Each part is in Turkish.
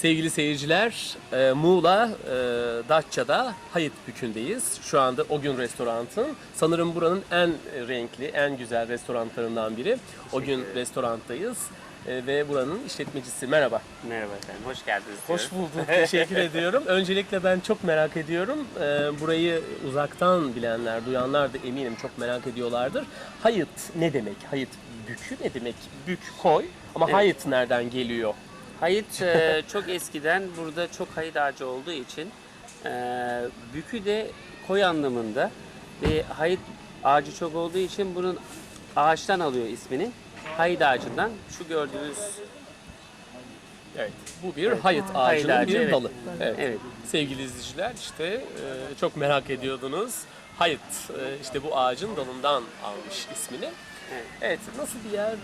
Sevgili seyirciler, e, Muğla, e, Datça'da Hayıt Bükü'ndeyiz. Şu anda O Gün Restorant'ın sanırım buranın en renkli, en güzel restoranlarından biri. O Gün Restorant'tayız E, ve buranın işletmecisi. Merhaba. Merhaba efendim, hoş geldiniz. Hoş diyorum. bulduk, teşekkür ediyorum. Öncelikle ben çok merak ediyorum. E, burayı uzaktan bilenler, duyanlar da eminim çok merak ediyorlardır. Hayıt ne demek? Hayıt Bükü ne demek? Bük koy ama Evet. Hayıt nereden geliyor? Hayıt e, çok eskiden burada çok hayıt ağacı olduğu için e, bükü de koy anlamında ve hayıt ağacı çok olduğu için bunun ağaçtan alıyor ismini. Hayıt ağacından şu gördüğünüz Evet, bu bir hayıt hayıt ağacının ağacı, bir evet. dalı. Evet. Evet. Sevgili izleyiciler işte e, çok merak ediyordunuz. Hayıt e, işte bu ağacın dalından almış ismini. Evet. Evet, nasıl bir yer?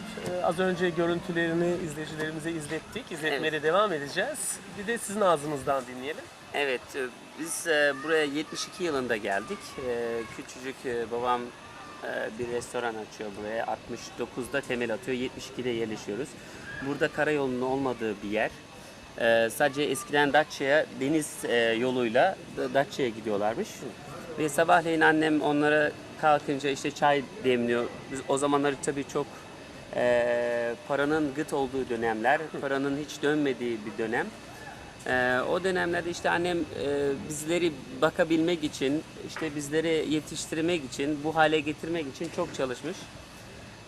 E, az önce görüntülerini izleyicilerimize izlettik. İzletmeye de devam edeceğiz. Bir de sizin ağzınızdan dinleyelim. Evet, e, biz e, buraya 72 yılında geldik. E, Küçücük babam bir restoran açıyor buraya. 69'da temel atıyor, 72'de yerleşiyoruz. Burada karayolunun olmadığı bir yer. Sadece eskiden Datça'ya deniz yoluyla da- Datça'ya gidiyorlarmış. Ve sabahleyin annem onlara kalkınca işte çay demliyor. Biz o zamanları tabii çok e, paranın gıt olduğu dönemler, paranın hiç dönmediği bir dönem. Ee, o dönemlerde işte annem e, bizleri bakabilmek için, işte bizleri yetiştirmek için, bu hale getirmek için çok çalışmış.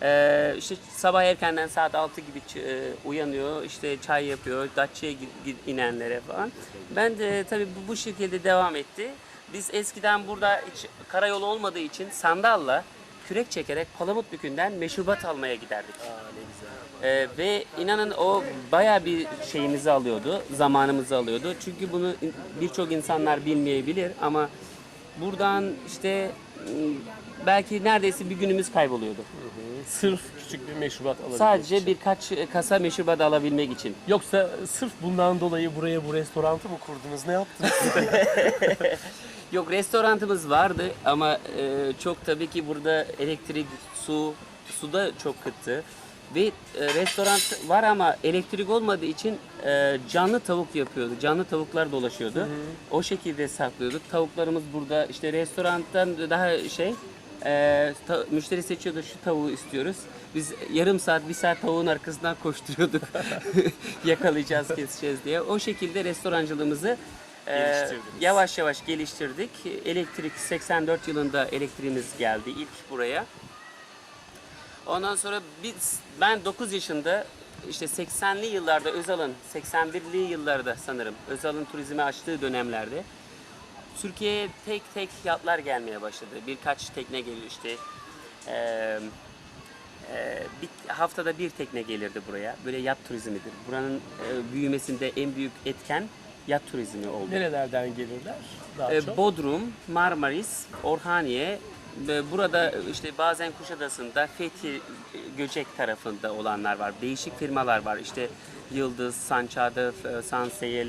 Ee, işte sabah erkenden saat 6 gibi e, uyanıyor, işte çay yapıyor, Datça'ya inenlere falan. Ben de tabii bu, bu şekilde devam etti. Biz eskiden burada hiç karayolu olmadığı için sandalla kürek çekerek Palamutbükü'nden meşrubat almaya giderdik. Ee, ve inanın o baya bir şeyimizi alıyordu, zamanımızı alıyordu. Çünkü bunu birçok insanlar bilmeyebilir ama buradan işte m, belki neredeyse bir günümüz kayboluyordu. Sırf küçük bir meşrubat alabilmek Sadece için. birkaç e, kasa meşrubat alabilmek için. Yoksa sırf bundan dolayı buraya bu restorantı mı kurdunuz? Ne yaptınız? Yok restorantımız vardı ama e, çok tabii ki burada elektrik, su, su da çok kıttı. Ve e, restoran var ama elektrik olmadığı için e, canlı tavuk yapıyordu. Canlı tavuklar dolaşıyordu. O şekilde saklıyorduk. Tavuklarımız burada işte restorantan daha şey e, ta- müşteri seçiyordu şu tavuğu istiyoruz. Biz yarım saat bir saat tavuğun arkasından koşturuyorduk. Yakalayacağız keseceğiz diye. O şekilde restorancılığımızı e, yavaş yavaş geliştirdik. Elektrik 84 yılında elektriğimiz geldi ilk buraya. Ondan sonra biz ben 9 yaşında işte 80'li yıllarda Özal'ın 81'li yıllarda sanırım Özal'ın turizmi açtığı dönemlerde Türkiye'ye tek tek yatlar gelmeye başladı. Birkaç tekne geliyor işte. Ee, bir, haftada bir tekne gelirdi buraya. Böyle yat turizmidir. Buranın e, büyümesinde en büyük etken yat turizmi oldu. Nerelerden gelirler? Daha Ee, çok. Bodrum, Marmaris, Orhaniye, burada işte bazen Kuşadası'nda Fethi e, Göcek tarafında olanlar var. Değişik firmalar var. İşte Yıldız, Sançadı, e, Sanseyil,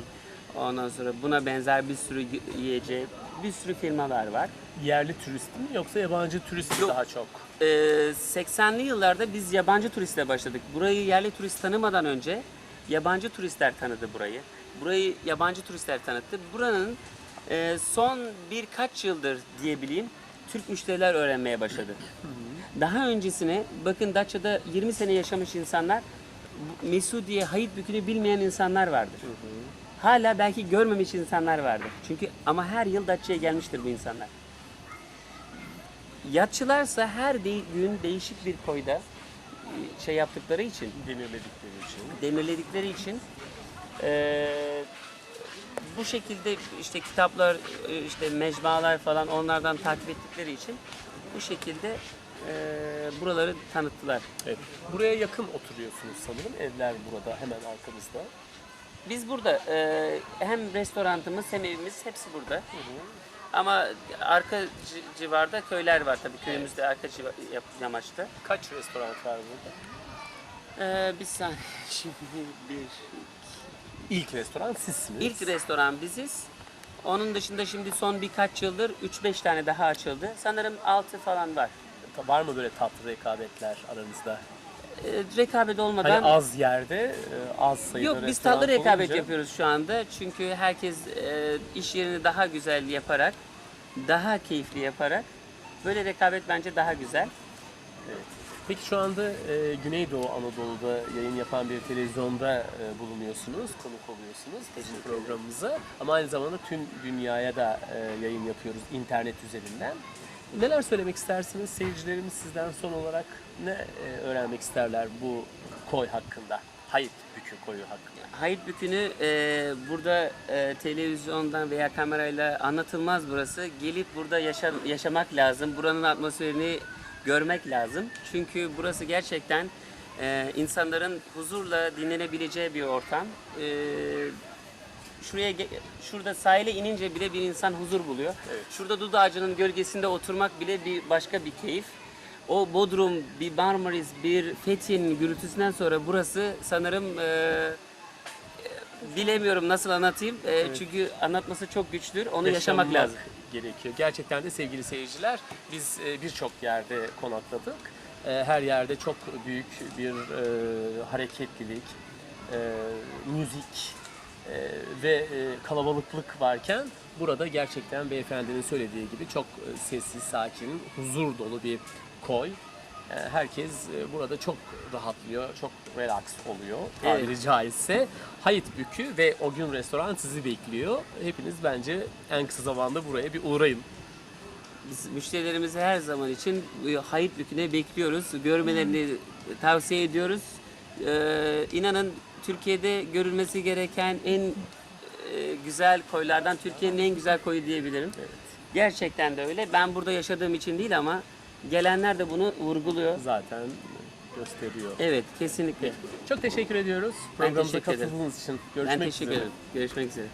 ondan sonra buna benzer bir sürü yiyecek, bir sürü firmalar var. Yerli turist mi yoksa yabancı turist mi daha çok? Ee, 80'li yıllarda biz yabancı turistle başladık. Burayı yerli turist tanımadan önce yabancı turistler tanıdı burayı. Burayı yabancı turistler tanıttı. Buranın e, son birkaç yıldır diyebileyim Türk müşteriler öğrenmeye başladı. Daha öncesine bakın Datça'da 20 sene yaşamış insanlar Mesudiye, Hayit Bükü'nü bilmeyen insanlar vardır. Hala belki görmemiş insanlar vardır. Çünkü ama her yıl Datça'ya gelmiştir bu insanlar. Yatçılarsa her de- gün değişik bir koyda e, şey yaptıkları için, Demirledikleri için. demirledikleri için e, bu şekilde işte kitaplar, e, işte mecmualar falan onlardan takip ettikleri için bu şekilde e, buraları tanıttılar. Evet. Buraya yakın oturuyorsunuz sanırım. Evler burada hemen arkamızda. Biz burada e, hem restoranımız hem evimiz hepsi burada. Ama arka ci- civarda köyler var tabii köyümüzde arka civa- yap- yamaçta. Kaç restoran var burada? Ee, bir saniye şimdi bir İlk restoran sizsiniz. İlk restoran biziz. Onun dışında şimdi son birkaç yıldır 3-5 tane daha açıldı. Sanırım 6 falan var. Var mı böyle tatlı rekabetler aranızda? e, rekabet olmadan Hani az yerde, e, az sayıda Yok biz tatlı rekabet olunca- yapıyoruz şu anda. Çünkü herkes e, iş yerini daha güzel yaparak, daha keyifli yaparak böyle rekabet bence daha güzel. Peki şu anda e, Güneydoğu Anadolu'da yayın yapan bir televizyonda e, bulunuyorsunuz, konuk oluyorsunuz bizim programımıza. Ama aynı zamanda tüm dünyaya da e, yayın yapıyoruz internet üzerinden. Neler söylemek istersiniz? Seyircilerimiz sizden son olarak ne e, öğrenmek isterler bu koy hakkında? Hayit Bükü koyu hakkında. Hayit Bükü'nü e, burada e, televizyondan veya kamerayla anlatılmaz burası. Gelip burada yaşa- yaşamak lazım. Buranın atmosferini görmek lazım. Çünkü burası gerçekten e, insanların huzurla dinlenebileceği bir ortam. E, şuraya şurada sahile inince bile bir insan huzur buluyor. Evet. Şurada dut ağacının gölgesinde oturmak bile bir başka bir keyif. O Bodrum, bir Marmaris, bir Fethiye'nin gürültüsünden sonra burası sanırım e, e, bilemiyorum nasıl anlatayım. E, Çünkü anlatması çok güçtür. Onu yaşamak lazım. Gerekiyor. Gerçekten de sevgili seyirciler biz e, birçok yerde konakladık. E, Her yerde çok büyük bir e, hareketlilik, müzik ve kalabalıklık varken burada gerçekten beyefendinin söylediği gibi çok sessiz, sakin, huzur dolu bir koy. E, Herkes e, burada çok rahatlıyor, çok relax oluyor tabiri caizse. Hayit Bükü ve O Gün Restoran sizi bekliyor. Hepiniz bence en kısa zamanda buraya bir uğrayın. Biz müşterilerimizi her zaman için bu Hayit Bükü'ne bekliyoruz. Görmelerini tavsiye ediyoruz. Ee, inanın Türkiye'de görülmesi gereken en e, güzel koylardan Türkiye'nin en güzel koyu diyebilirim. Gerçekten de öyle. Ben burada yaşadığım için değil ama gelenler de bunu vurguluyor. Zaten gösteriyor. Evet, kesinlikle. Çok teşekkür ediyoruz programımıza teşekkür ederim. katıldığınız için. Görüşmek ben teşekkür üzere. ederim. Görüşmek üzere.